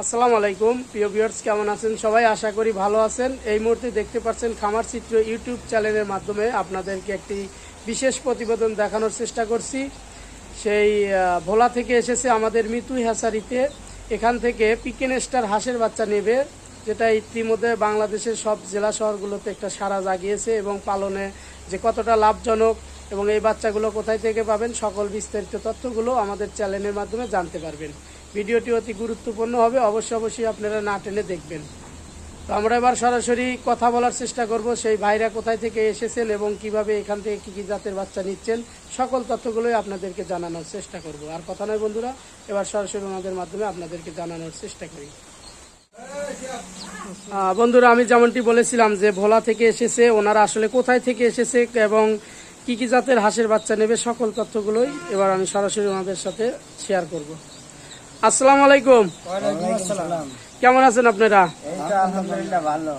আসসালামু আলাইকুম। প্রিয় ভিউয়ার্স, কেমন আছেন? সবাই আশা করি ভালো আছেন। এই মুহূর্তে দেখতে পাচ্ছেন খামার চিত্র ইউটিউব চ্যানেলের মাধ্যমে আপনাদেরকে একটি বিশেষ প্রতিবেদন দেখানোর চেষ্টা করছি। সেই ভোলা থেকে এসেছে আমাদের মিতু হ্যাসারিতে এখান থেকে পিকেন স্টার হাঁসের বাচ্চা নেবে, যেটা ইতিমধ্যে বাংলাদেশের সব জেলা শহরগুলোতে একটা সাড়া জাগিয়েছে এবং পালনে যে কতটা লাভজনক এবং এই বাচ্চাগুলো কোথায় থেকে পাবেন, সকল বিস্তারিত তথ্যগুলো আমাদের চ্যানেলের মাধ্যমে জানতে পারবেন। ভিডিওটি অতি গুরুত্বপূর্ণ হবে, অবশ্যই অবশ্যই আপনারা না টেনে দেখবেন। তো আমরা এবার সরাসরি কথা বলার চেষ্টা করব, সেই ভাইরা কোথায় থেকে এসেছেন এবং কীভাবে এখান থেকে কী কী জাতের বাচ্চা নিচ্ছেন, সকল তথ্যগুলোই আপনাদেরকে জানানোর চেষ্টা করব। আর কথা নয় বন্ধুরা, এবার সরাসরি ওনাদের মাধ্যমে আপনাদেরকে জানানোর চেষ্টা করি। বন্ধুরা, আমি যেমনটি বলেছিলাম যে ভোলা থেকে এসেছে, ওনারা আসলে কোথায় থেকে এসেছে এবং কি কি জাতের হাঁসের বাচ্চা নেবে, সকল তথ্যগুলোই এবার আমি সরাসরি ওনাদের সাথে শেয়ার করব। আসসালামু আলাইকুম। কেমন আছেন আপনারা?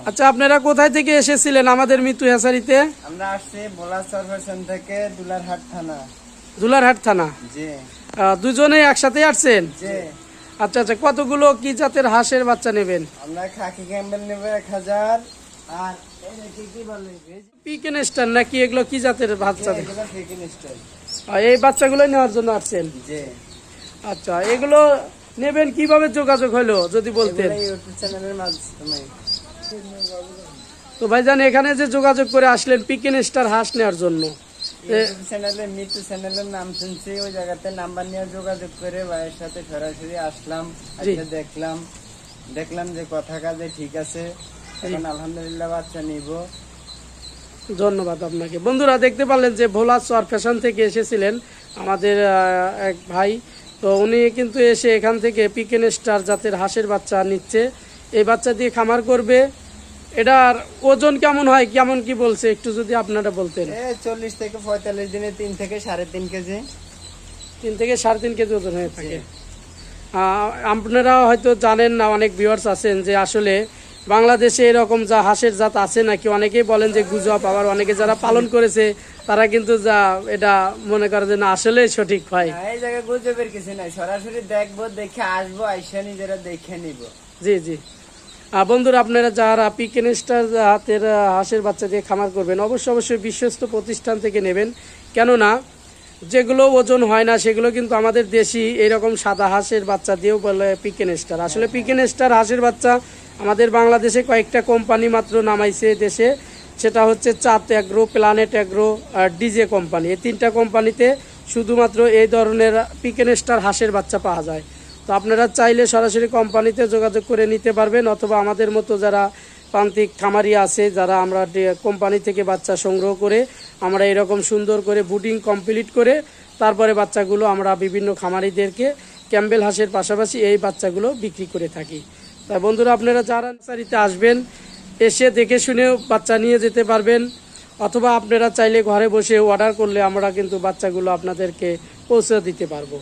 আচ্ছা আপনারা কোথায় থেকে এসেছিলেন আমাদের মৃত্যু হেসারিতে? আমরা আসছি ভোলা সরফেশন থেকে দুলারহাট থানা। দুলারহাট থানা? দুজনে একসাথে আসছেন? আচ্ছা আচ্ছা কতগুলো কি জাতের হাঁসের বাচ্চা নেবেন? আমরা খাকি ক্যাম্বেল নেব এক হাজার আর নাকি এগুলো কি জাতের বাচ্চা? এই বাচ্চাগুলো নেওয়ার জন্য আসছেন? আচ্ছা এগুলো নেবেন কীভাবে যোগাযোগ হলো যদি বলতেন? তো ভাইজান এখানে যে যোগাযোগ করে আসলেন পিকেন স্টার হাঁস নেওয়ার জন্য। চ্যানেলে মিটু চ্যানেলের নাম শুনছি ওই জায়গাতে নাম্বার নিয়ে যোগাযোগ করে ভাইয়ের সাথে সরাসরি আসলাম দেখলাম। দেখলাম যে কথা কাজে ঠিক আছে। এখন আলহামদুলিল্লাহ বাচ্চা নিব। ধন্যবাদ আপনাকে। বন্ধুরা দেখতে পারলেন যে ভোলা চর ফ্যাশন থেকে এসেছিলেন আমাদের এক ভাই। তো উনি কিন্তু এসে এখান থেকে পিকেন স্টার জাতের হাঁসের বাচ্চা নিচ্ছে। এই বাচ্চা দিয়ে খামার করবে। এটার ওজন কেমন হয় কেমন কি বলছে একটু যদি আপনারা বলতেন। এ চল্লিশ থেকে পঁয়তাল্লিশ দিনে তিন থেকে সাড়ে তিন কেজি। তিন থেকে সাড়ে তিন কেজি ওজন হয়ে থাকে। আপনারা হয়তো জানেন না অনেক ভিউয়ার্স আছেন যে আসলে বাংলাদেশে এরকম যা হাঁসের জাত আছে নাকি? অনেকেই বলেন যে গুজব আবার অনেকে যারা পালন করেছে তারা কিন্তু যা এটা মনে করে যে না আসলে সঠিক হয় এই জায়গায় গুজবের কিছু নাই। সরাসরি দেখব দেখে আসব আইসা নিজেরা দেখে নিব। জি জি। বন্ধুরা আপনারা যারা পিকেন স্টার হাতের হাঁসের বাচ্চা দিয়ে খামার করবেন অবশ্যই অবশ্যই বিশ্বস্ত প্রতিষ্ঠান থেকে নেবেন। কেননা যেগুলো ওজন হয় না, সেগুলো কিন্তু আমাদের দেশি এরকম সাদা হাঁসের বাচ্চা দিয়েও বলে পিকেন স্টার। আসলে পিকেন স্টার হাঁসের বাচ্চা আমাদের বাংলাদেশে কয়েকটা কোম্পানি মাত্র নামাইছে দেশে। সেটা হচ্ছে চাঁদ অ্যাগ্রো, প্ল্যানেট অ্যাগ্রো, আর ডিজে কোম্পানি। এই তিনটা কোম্পানিতে শুধুমাত্র এই ধরনের পিকেন স্টার হাঁসের বাচ্চা পাওয়া যায়। তো আপনারা চাইলে সরাসরি কোম্পানিতে যোগাযোগ করে নিতে পারবেন, অথবা আমাদের মতো যারা প্রান্তিক খামারি আছে যারা আমরা কোম্পানি থেকে বাচ্চা সংগ্রহ করে আমরা এরকম সুন্দর করে বুটিং কমপ্লিট করে তারপরে বাচ্চাগুলো আমরা বিভিন্ন খামারিদেরকে ক্যাম্বেল হাঁসের পাশাপাশি এই বাচ্চাগুলো বিক্রি করে থাকি। তাই বন্ধুরা, আপনারা যারা নার্সারিতে আসবেন, এসে দেখে শুনেও বাচ্চা নিয়ে যেতে পারবেন, অথবা আপনারা চাইলে ঘরে বসে অর্ডার করলে আমরা কিন্তু বাচ্চাগুলো আপনাদেরকে পৌঁছে দিতে পারব।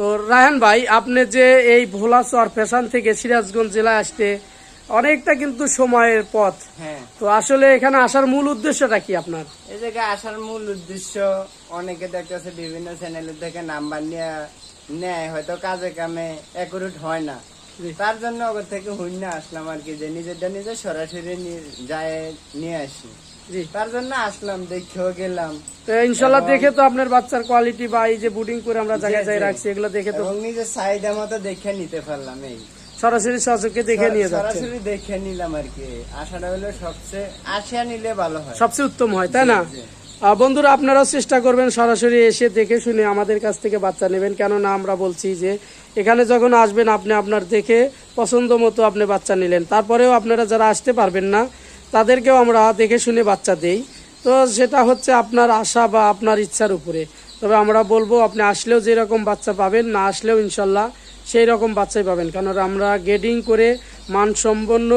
তো রায়হান ভাই আপনি যে এই ভোলাচর ফ্যাশন থেকে সিরাজগঞ্জ জেলায় আসতে অনেকটা কিন্তু সময়ের পথ। হ্যাঁ। তো আসলে এখানে আসার মূল উদ্দেশ্যটা কি আপনার? এই জায়গায় আসার মূল উদ্দেশ্য অনেকে দেখতেছে বিভিন্ন চ্যানেলের থেকে নাম্বার নিয়ে নেয় হয়তো কাজে কামে একুরেট হয় না। তার জন্য ওর থেকে হুইনা আসলাম আর কি যে নিজেরটা নিজে সরাসরি নিয়ে- যায় নিয়ে আসি। তার জন্য আসলাম দেখেও গেলাম। তো ইনশাল্লাহ দেখে তো আপনার বাচ্চার কোয়ালিটি বা এই যে বুডিং করে আমরা জায়গায় জায়গায় রাখছি এগুলো দেখে তো নিজের চাহিদা মতো দেখে নিতে পারলাম এই। সরাসরি সহযোগকে দেখে নিয়ে যাচ্ছে। সরাসরি দেখে নিলাম আর কি। আশাটা হলো সবচেয়ে আসিয়া নিলে ভালো হয়। সবচেয়ে উত্তম হয় তাই না? বন্ধুরা আপনারাও চেষ্টা করবেন সরাসরি এসে দেখে শুনে আমাদের কাছ থেকে বাচ্চা নেবেন। কেননা আমরা বলছি যে এখানে যখন আসবেন আপনি আপনার দেখে পছন্দ মতো আপনি বাচ্চা নিলেন। তারপরেও আপনারা যারা আসতে পারবেন না তাদেরকেও আমরা দেখে শুনে বাচ্চা দেই। তো সেটা হচ্ছে আপনার আশা বা আপনার ইচ্ছার উপরে। তবে আমরা বলব, আপনি আসলেও যেরকম বাচ্চা পাবেন, না আসলেও ইনশাল্লাহ সেই রকম বাচ্চাই পাবেন। কারণ আমরা গেডিং করে মানসম্পন্ন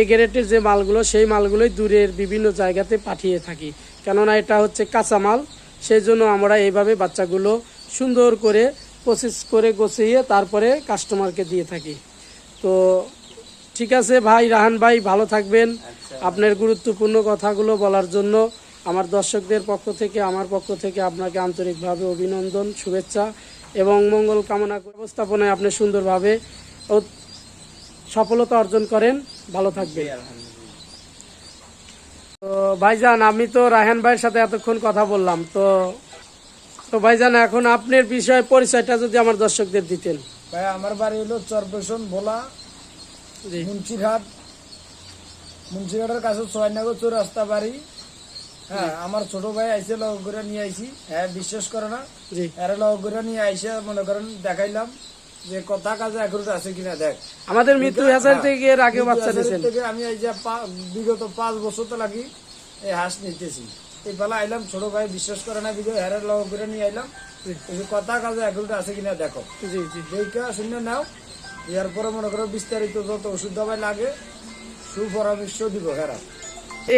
এ গ্রেডের যে মালগুলো, সেই মালগুলোই দূরের বিভিন্ন জায়গাতে পাঠিয়ে থাকি। কেননা এটা হচ্ছে কাঁচা মাল সেই জন্য আমরা এইভাবে বাচ্চাগুলো সুন্দর করে প্রসেস করে গোছিয়ে তারপরে কাস্টমারকে দিয়ে থাকি। তো ঠিক আছে ভাই, রাহান ভাই, ভালো থাকবেন। আপনার গুরুত্বপূর্ণ কথাগুলো বলার জন্য আমার দর্শকদের পক্ষ থেকে, আমার পক্ষ থেকে আপনাকে আন্তরিকভাবে অভিনন্দন, শুভেচ্ছা এবং মঙ্গল কামনা ব্যবস্থাপনায় আপনি সুন্দরভাবে সফলতা অর্জন করেন। ভালো থাকবে তো ভাইজান, আমি তো রায়হান ভাইয়ের সাথে এতক্ষণ কথা বললাম। তো তো ভাইজান, এখন আপনার বিষয়ে পরিচয়টা যদি আমার দর্শকদের দিতেন। ভাই, আমার বাড়ি হলো চরপেশন ভোলা। মুন্সিরহাট। মুন্সিরহাটের কাছে ছয়নগর চৌরাস্তা বাড়ি। হ্যাঁ আমার ছোট ভাই আইসে লগ করে নিয়ে আইছি। হ্যাঁ বিশ্বাস করে না। এর লগ করে নিয়ে আইসে মনে করেন দেখাইলাম যে কথা কাজে একুরুট আছে কিনা দেখ। আমাদের মৃত্যু হাজার থেকে এর আগে বাচ্চা দিয়েছেন। থেকে আমি এই যে বিগত পাঁচ বছর তো লাগি এই হাঁস নিতেছি। এই বেলা আইলাম ছোট ভাই বিশ্বাস করে না বিজয় হেরের লগ করে নিয়ে আইলাম। কথা কাজে একুরুট আছে কিনা দেখো। জি জি। দেখা শূন্য নাও এর পরে মনে করো বিস্তারিত যত ওষুধ দবাই লাগে সুপরামর্শ দিব হেরা।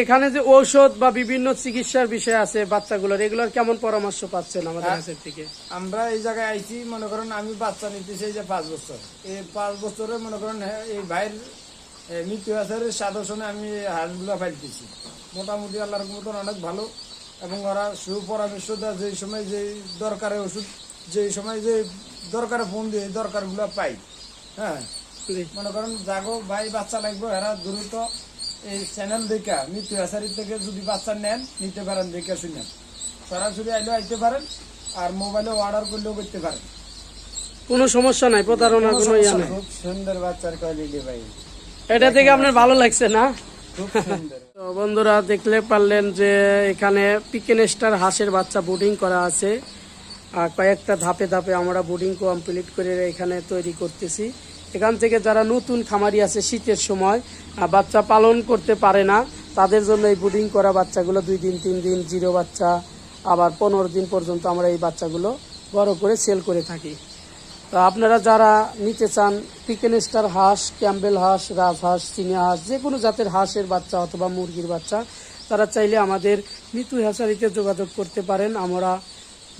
এখানে যে ঔষধ বা বিভিন্ন চিকিৎসার বিষয় আছে বাচ্চাগুলোর এগুলোর কেমন পরামর্শ পাচ্ছেন আমাদের হ্যাঁ। কাছের থেকে? আমরা এই জায়গায় আইছি মনে করেন আমি বাচ্চা নিতেছি এই যে পাঁচ বছর। এই পাঁচ বছরে মনে করেন হ্যাঁ, এই ভাইয়ের মৃত্যু আসারের সাদর্শনে আমি হাঁসগুলো ফাইলতেছি। মোটামুটি আল্লাহর মতন অনেক ভালো এবং ওরা সুপরামর্শ দেয় যে সময় যে দরকারে ওষুধ যে সময় যে দরকারে ফোন দিয়ে দরকারগুলো পাই। হ্যাঁ মনে করেন জাগো ভাই বাচ্চা লাগবে এরা দ্রুত এই চ্যানেল দেখা মৃত্যু আসারি থেকে যদি বাচ্চা নেন নিতে পারেন দেখে শুনেন সরাসরি আইলেও আইতে পারেন আর মোবাইলে অর্ডার করলেও করতে পারেন। কোনো সমস্যা নাই প্রতারণার কোনো ইয়া নাই। খুব সুন্দর বাচ্চার কোয়ালিটি ভাই। এটা থেকে আপনার ভালো লাগছে না? খুব সুন্দর। তো বন্ধুরা দেখলে পারলেন যে এখানে পিকেন স্টার হাঁসের বাচ্চা বোর্ডিং করা আছে। কয়েকটা ধাপে ধাপে আমরা বোর্ডিং কমপ্লিট করে এখানে তৈরি করতেছি। এখান থেকে যারা নতুন খামারি আছে শীতের সময় বাচ্চা পালন করতে পারে না, তাদের জন্য এই বোর্ডিং করা বাচ্চাগুলো দুই দিন, তিন দিন, জিরো বাচ্চা, আবার পনেরো দিন পর্যন্ত আমরা এই বাচ্চাগুলো বড় করে সেল করে থাকি। তো আপনারা যারা নিতে চান পিকেন স্টার হাঁস, ক্যাম্বেল হাঁস রাজহাঁস চিনিয়া হাঁস, যে কোনো জাতের হাঁসের বাচ্চা অথবা মুরগির বাচ্চা, তারা চাইলে আমাদের মৃত্যু হ্যাচারিতে যোগাযোগ করতে পারেন। আমরা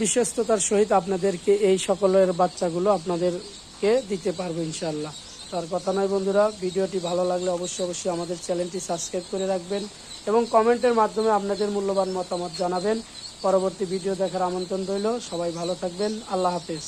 বিশ্বস্ততার সহিত আপনাদেরকে এই সকলের বাচ্চাগুলো আপনাদেরকে দিতে পারব ইনশাল্লাহ তার কথা নয় বন্ধুরা, ভিডিওটি ভালো লাগলে অবশ্যই অবশ্যই আমাদের চ্যানেলটি সাবস্ক্রাইব করে রাখবেন এবং কমেন্টের মাধ্যমে আপনাদের মূল্যবান মতামত জানাবেন। পরবর্তী ভিডিও দেখার আমন্ত্রণ রইল। সবাই ভালো থাকবেন। আল্লাহ হাফেজ।